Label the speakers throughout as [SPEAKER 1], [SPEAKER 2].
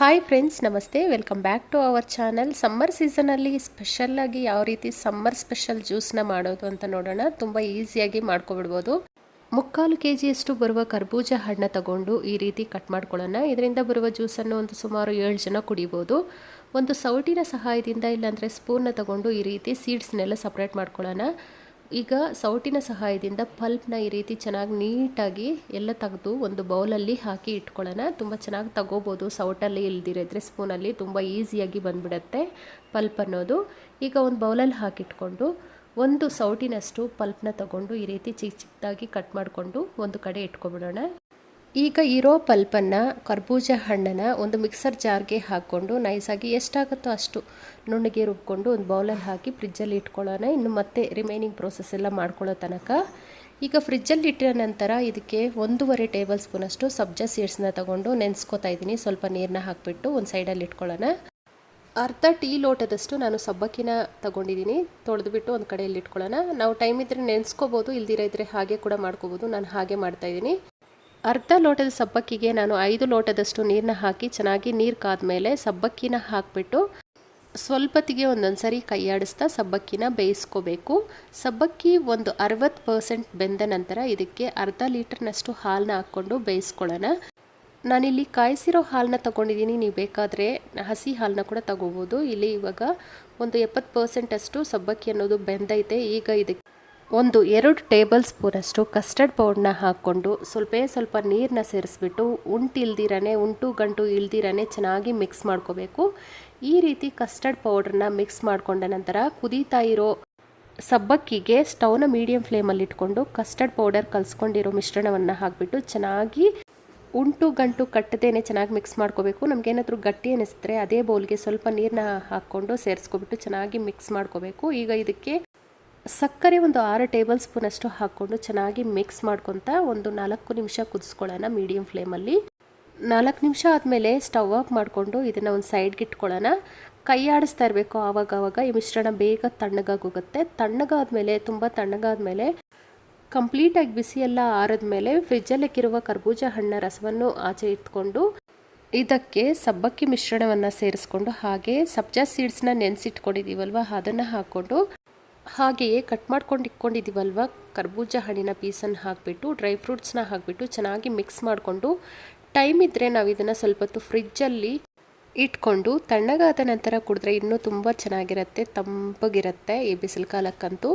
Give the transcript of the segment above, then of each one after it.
[SPEAKER 1] Hi friends ನಮಸ್ತೆ. Welcome back to our channel summer ಸೀಸನಲ್ಲಿ ಸ್ಪೆಷಲ್ಲಾಗಿ ಯಾವ ರೀತಿ ಸಮ್ಮರ್ ಸ್ಪೆಷಲ್ ಜ್ಯೂಸ್ನ ಮಾಡೋದು ಅಂತ ನೋಡೋಣ. ತುಂಬ ಈಸಿಯಾಗಿ ಮಾಡ್ಕೊಬಿಡ್ಬೋದು. ಮುಕ್ಕಾಲು ಕೆ ಜಿಯಷ್ಟು ಬರುವ ಕರ್ಬೂಜ ಹಣ್ಣ ತಗೊಂಡು ಈ ರೀತಿ ಕಟ್ ಮಾಡ್ಕೊಳ್ಳೋಣ. ಇದರಿಂದ ಬರುವ ಜ್ಯೂಸನ್ನು ಒಂದು ಸುಮಾರು ಏಳು ಜನ ಕುಡಿಬೋದು. ಒಂದು ಸೌಟಿನ ಸಹಾಯದಿಂದ ಇಲ್ಲಾಂದರೆ ಸ್ಪೂನ್ನ ತಗೊಂಡು ಈ ರೀತಿ ಸೀಡ್ಸ್ನೆಲ್ಲ ಸಪ್ರೇಟ್ ಮಾಡ್ಕೊಳ್ಳೋಣ. ಈಗ ಸೌಟಿನ ಸಹಾಯದಿಂದ ಪಲ್ಪ್ನ ಈ ರೀತಿ ಚೆನ್ನಾಗಿ ನೀಟಾಗಿ ಎಲ್ಲ ತೆಗೆದು ಒಂದು ಬೌಲಲ್ಲಿ ಹಾಕಿ ಇಟ್ಕೊಳ್ಳೋಣ. ತುಂಬ ಚೆನ್ನಾಗಿ ತಗೋಬೋದು. ಸೌಟಲ್ಲಿ ಇಲ್ದಿರಿದ್ರೆ ಸ್ಪೂನಲ್ಲಿ ತುಂಬ ಈಸಿಯಾಗಿ ಬಂದ್ಬಿಡುತ್ತೆ ಪಲ್ಪ್ ಅನ್ನೋದು. ಈಗ ಒಂದು ಬೌಲಲ್ಲಿ ಹಾಕಿಟ್ಕೊಂಡು ಒಂದು ಸೌಟಿನಷ್ಟು ಪಲ್ಪ್ನ ತಗೊಂಡು ಈ ರೀತಿ ಚಿಕ್ಕ ಚಿಕ್ಕದಾಗಿ ಕಟ್ ಮಾಡಿಕೊಂಡು ಒಂದು ಕಡೆ ಇಟ್ಕೊಬಿಡೋಣ. ಈಗ ಇರೋ ಪಲ್ಪನ್ನು, ಕರ್ಬೂಜ ಹಣ್ಣನ್ನು ಒಂದು ಮಿಕ್ಸರ್ ಜಾರ್ಗೆ ಹಾಕ್ಕೊಂಡು ನೈಸಾಗಿ ಎಷ್ಟಾಗುತ್ತೋ ಅಷ್ಟು ನುಣ್ಣಗೆ ರುಬ್ಕೊಂಡು ಒಂದು ಬೌಲಲ್ಲಿ ಹಾಕಿ ಫ್ರಿಜ್ಜಲ್ಲಿ ಇಟ್ಕೊಳ್ಳೋಣ. ಇನ್ನು ಮತ್ತೆ ರಿಮೈನಿಂಗ್ ಪ್ರೋಸೆಸ್ ಎಲ್ಲ ಮಾಡ್ಕೊಳ್ಳೋ ತನಕ. ಈಗ ಫ್ರಿಜ್ಜಲ್ಲಿ ಇಟ್ಟಿರೋ ನಂತರ ಇದಕ್ಕೆ ಒಂದೂವರೆ ಟೇಬಲ್ ಸ್ಪೂನಷ್ಟು ಸಬ್ಜಾ ಸೀಡ್ಸ್ನ ತಗೊಂಡು ನೆನೆಸ್ಕೊತಾ ಇದ್ದೀನಿ. ಸ್ವಲ್ಪ ನೀರನ್ನ ಹಾಕಿಬಿಟ್ಟು ಒಂದು ಸೈಡಲ್ಲಿ ಇಟ್ಕೊಳ್ಳೋಣ. ಅರ್ಧ ಟೀ ಲೋಟದಷ್ಟು ನಾನು ಸಬ್ಬಕ್ಕಿನ ತಗೊಂಡಿದ್ದೀನಿ. ತೊಳೆದುಬಿಟ್ಟು ಒಂದು ಕಡೆಯಲ್ಲಿ ಇಟ್ಕೊಳ್ಳೋಣ. ನಾವು ಟೈಮ್ ಇದ್ದರೆ ನೆನೆಸ್ಕೋಬೋದು, ಇಲ್ದಿರ ಇದ್ದರೆ ಹಾಗೆ ಕೂಡ ಮಾಡ್ಕೋಬೋದು. ನಾನು ಹಾಗೆ ಮಾಡ್ತಾಯಿದ್ದೀನಿ ಅರ್ಧ ಲೋಟದ ಸಬ್ಬಕ್ಕಿಗೆ ನಾನು ಐದು ಲೋಟದಷ್ಟು ನೀರನ್ನ ಹಾಕಿ ಚೆನ್ನಾಗಿ ನೀರು ಕಾದ ಮೇಲೆ ಸಬ್ಬಕ್ಕಿನ ಹಾಕಿಬಿಟ್ಟು ಸ್ವಲ್ಪತ್ತಿಗೆ ಒಂದೊಂದು ಸರಿ ಕೈಯಾಡಿಸ್ತಾ ಸಬ್ಬಕ್ಕಿನ ಬೇಯಿಸ್ಕೋಬೇಕು. ಸಬ್ಬಕ್ಕಿ ಒಂದು ಅರವತ್ತು ಪರ್ಸೆಂಟ್ ಬೆಂದ ನಂತರ ಇದಕ್ಕೆ ಅರ್ಧ ಲೀಟರ್ನಷ್ಟು ಹಾಲನ್ನ ಹಾಕ್ಕೊಂಡು ಬೇಯಿಸ್ಕೊಳ್ಳೋಣ. ನಾನಿಲ್ಲಿ ಕಾಯಿಸಿರೋ ಹಾಲನ್ನ ತೊಗೊಂಡಿದ್ದೀನಿ. ನೀವು ಬೇಕಾದರೆ ಹಸಿ ಹಾಲನ್ನ ಕೂಡ ತಗೋಬೋದು. ಇಲ್ಲಿ ಇವಾಗ ಒಂದು ಎಪ್ಪತ್ತು ಪರ್ಸೆಂಟಷ್ಟು ಸಬ್ಬಕ್ಕಿ ಅನ್ನೋದು ಬೆಂದೈತೆ. ಈಗ ಇದಕ್ಕೆ ಒಂದು ಎರಡು ಟೇಬಲ್ ಸ್ಪೂನಷ್ಟು ಕಸ್ಟರ್ಡ್ ಪೌಡ್ರನ್ನ ಹಾಕ್ಕೊಂಡು ಸ್ವಲ್ಪ ಸ್ವಲ್ಪ ನೀರನ್ನ ಸೇರಿಸ್ಬಿಟ್ಟು ಉಂಟು ಇಲ್ದಿರನೇ, ಉಂಟು ಗಂಟು ಇಲ್ದಿರನೇ ಚೆನ್ನಾಗಿ ಮಿಕ್ಸ್ ಮಾಡ್ಕೋಬೇಕು. ಈ ರೀತಿ ಕಸ್ಟರ್ಡ್ ಪೌಡ್ರನ್ನ ಮಿಕ್ಸ್ ಮಾಡಿಕೊಂಡ ನಂತರ ಕುದೀತಾ ಇರೋ ಸಬ್ಬಕ್ಕಿಗೆ ಸ್ಟೌನ ಮೀಡಿಯಂ ಫ್ಲೇಮಲ್ಲಿ ಇಟ್ಕೊಂಡು ಕಸ್ಟರ್ಡ್ ಪೌಡರ್ ಕಲಿಸ್ಕೊಂಡಿರೋ ಮಿಶ್ರಣವನ್ನು ಹಾಕಿಬಿಟ್ಟು ಚೆನ್ನಾಗಿ ಉಂಟು ಗಂಟು ಕಟ್ಟದೇನೆ ಚೆನ್ನಾಗಿ ಮಿಕ್ಸ್ ಮಾಡ್ಕೋಬೇಕು. ನಮಗೇನಾದರೂ ಗಟ್ಟಿ ಅನಿಸಿದ್ರೆ ಅದೇ ಬೌಲ್ಗೆ ಸ್ವಲ್ಪ ನೀರನ್ನ ಹಾಕ್ಕೊಂಡು ಸೇರಿಸ್ಕೊಬಿಟ್ಟು ಚೆನ್ನಾಗಿ ಮಿಕ್ಸ್ ಮಾಡ್ಕೋಬೇಕು. ಈಗ ಇದಕ್ಕೆ ಸಕ್ಕರೆ ಒಂದು ಆರು ಟೇಬಲ್ ಸ್ಪೂನಷ್ಟು ಹಾಕ್ಕೊಂಡು ಚೆನ್ನಾಗಿ ಮಿಕ್ಸ್ ಮಾಡ್ಕೊತ ಒಂದು ನಾಲ್ಕು ನಿಮಿಷ ಕುದಿಸ್ಕೊಳ್ಳೋಣ ಮೀಡಿಯಂ ಫ್ಲೇಮಲ್ಲಿ ನಾಲ್ಕು ನಿಮಿಷ ಆದಮೇಲೆ ಸ್ಟವ್ ಆಫ್ ಮಾಡಿಕೊಂಡು ಇದನ್ನು ಒಂದು ಸೈಡ್ಗೆ ಇಟ್ಕೊಳ್ಳೋಣ. ಕೈ ಆಡಿಸ್ತಾ ಇರಬೇಕು ಆವಾಗ ಈ ಮಿಶ್ರಣ ಬೇಗ ತಣ್ಣಗಾಗೋಗುತ್ತೆ ತಣ್ಣಗಾದ್ಮೇಲೆ, ತುಂಬ ತಣ್ಣಗಾದ್ಮೇಲೆ ಕಂಪ್ಲೀಟಾಗಿ ಬಿಸಿ ಎಲ್ಲ ಆರಿದ್ಮೇಲೆ ಫ್ರಿಜ್ಜಲ್ಲಿಕ್ಕಿರುವ ಕರ್ಬೂಜ ಹಣ್ಣ ರಸವನ್ನು ಆಚೆ ಇಟ್ಕೊಂಡು ಇದಕ್ಕೆ ಸಬ್ಬಕ್ಕಿ ಮಿಶ್ರಣವನ್ನು ಸೇರಿಸ್ಕೊಂಡು ಹಾಗೆ ಸಬ್ಜಾ ಸೀಡ್ಸ್ನ ನೆನೆಸಿಟ್ಕೊಂಡಿದ್ದೀವಲ್ವ ಅದನ್ನು ಹಾಕ್ಕೊಂಡು ಹಾಗೆಯೇ ಕಟ್ ಮಾಡ್ಕೊಂಡು ಇಟ್ಕೊಂಡಿದ್ದೀವಲ್ವ ಕರ್ಬೂಜ ಹಣ್ಣಿನ ಪೀಸನ್ನು ಹಾಕಿಬಿಟ್ಟು ಡ್ರೈ ಫ್ರೂಟ್ಸ್ನ ಹಾಕಿಬಿಟ್ಟು ಚೆನ್ನಾಗಿ ಮಿಕ್ಸ್ ಮಾಡಿಕೊಂಡು ಟೈಮ್ ಇದ್ದರೆ ನಾವು ಇದನ್ನು ಸ್ವಲ್ಪ ಹೊತ್ತು ಫ್ರಿಜ್ಜಲ್ಲಿ ಇಟ್ಕೊಂಡು, ತಣ್ಣಗಾದ ನಂತರ ಕುಡಿದ್ರೆ ಇನ್ನೂ ತುಂಬ ಚೆನ್ನಾಗಿರುತ್ತೆ, ತಂಪಗಿರುತ್ತೆ ಈ ಬಿಸಿಲು ಕಾಲಕ್ಕಂತೂ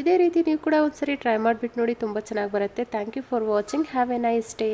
[SPEAKER 1] ಇದೇ ರೀತಿ ನೀವು ಕೂಡ ಒಂದ್ಸರಿ ಟ್ರೈ ಮಾಡಿಬಿಟ್ಟು ನೋಡಿ ತುಂಬ ಚೆನ್ನಾಗಿ ಬರುತ್ತೆ. Thank you for watching have a nice day